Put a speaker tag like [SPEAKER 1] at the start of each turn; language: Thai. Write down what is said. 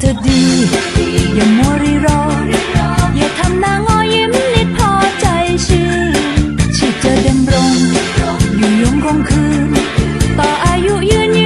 [SPEAKER 1] เธอดี อย่ามัวรีรอ อย่าทำหน้างอยิ้มนิดพอใจชื่นชีเจอเดิมรง อยู่ยงคงคืน ต่ออายุยืนยืน